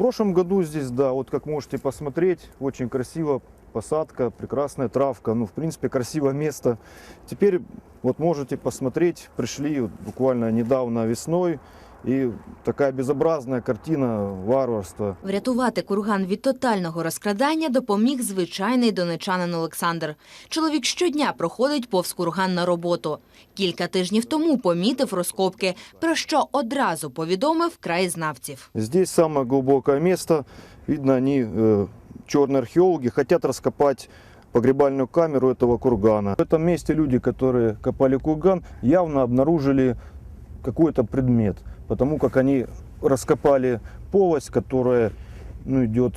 прошлом году здесь, да, вот как можете посмотреть, очень красиво, посадка, прекрасная травка, ну, в принципе, красивое место. Теперь вот можете посмотреть, пришли вот буквально недавно весной, и такая безобразная картина варварства. Врятувати курган від тотального розкрадання допоміг звичайний донечанин Олександр. Чоловік щодня проходить повз курган на роботу. Кілька тижнів тому помітив розкопки, про що одразу повідомив краєзнавців. Здесь самое глубокое место. Видно, они, э, черные археологи, хотят раскопать погребальную камеру этого кургана. В этом месте люди, которые копали курган, явно обнаружили какой-то предмет, потому как они раскопали полость, которая ну, идет,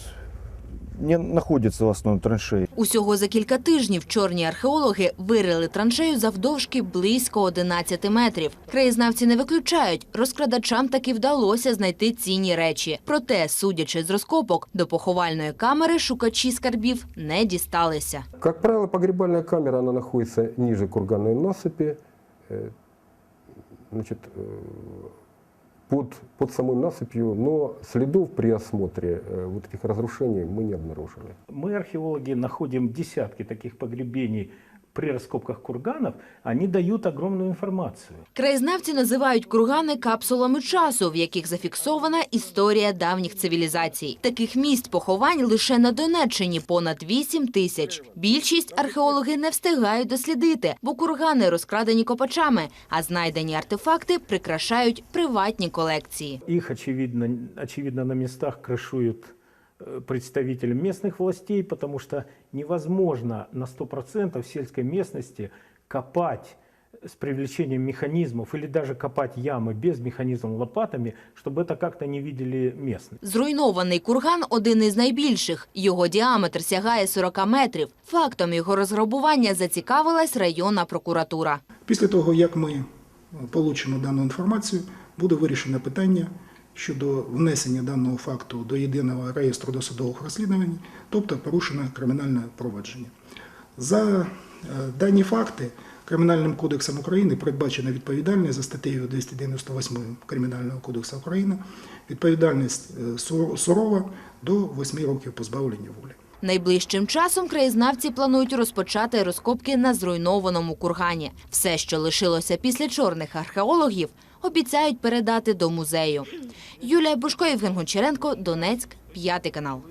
не находится в основном траншеи. Усього за кілька тижнів чорні археологи вирили траншею завдовжки близько 11 метрів. Краєзнавці не виключають, розкрадачам таки вдалося знайти цінні речі. Проте, судячи з розкопок, до поховальної камери шукачі скарбів не дісталися. Как правило, погребальная камера, она находится ниже курганной насыпи. Э, Значит, э, под, под самой насыпью, но следов при осмотре э, вот этих разрушений мы не обнаружили. Мы, археологи, находим десятки таких погребений при раскопках курганов. Они дают огромную информацию. Краєзнавці називають кургани капсулами часу, в яких зафіксована історія давніх цивілізацій. Таких місць поховань лише на Донеччині понад 8 тисяч. Більшість археологи не встигають дослідити, бо кургани розкрадені копачами, а знайдені артефакти прикрашають приватні колекції. Их, очевидно, очевидно на местах крышуют э, представители местных властей, потому что невозможно на 100% в сельской местности копать с привлечением механизмов или даже копать ямы без механизмов лопатами, чтобы это как-то не видели местные. Зруйнований курган – один із найбільших. Його діаметр сягає 40 метрів. Фактом його розграбування зацікавилась районна прокуратура. Після того, як ми е, получимо дану інформацію, буде вирішено питання щодо внесення даного факту до єдиного реєстру досудових розслідувань, тобто порушено кримінальне провадження. За е, дані факти Кримінальним кодексом України передбачена відповідальність за статтею 298 Кримінального кодексу України, відповідальність е, сурова до 8 років позбавлення волі. Найближчим часом краєзнавці планують розпочати розкопки на зруйнованому кургані. Все, що лишилося після чорних археологів, обіцяють передати до музею. Юлія Бушко, Євген Гончаренко, Донецьк, п'ятий канал.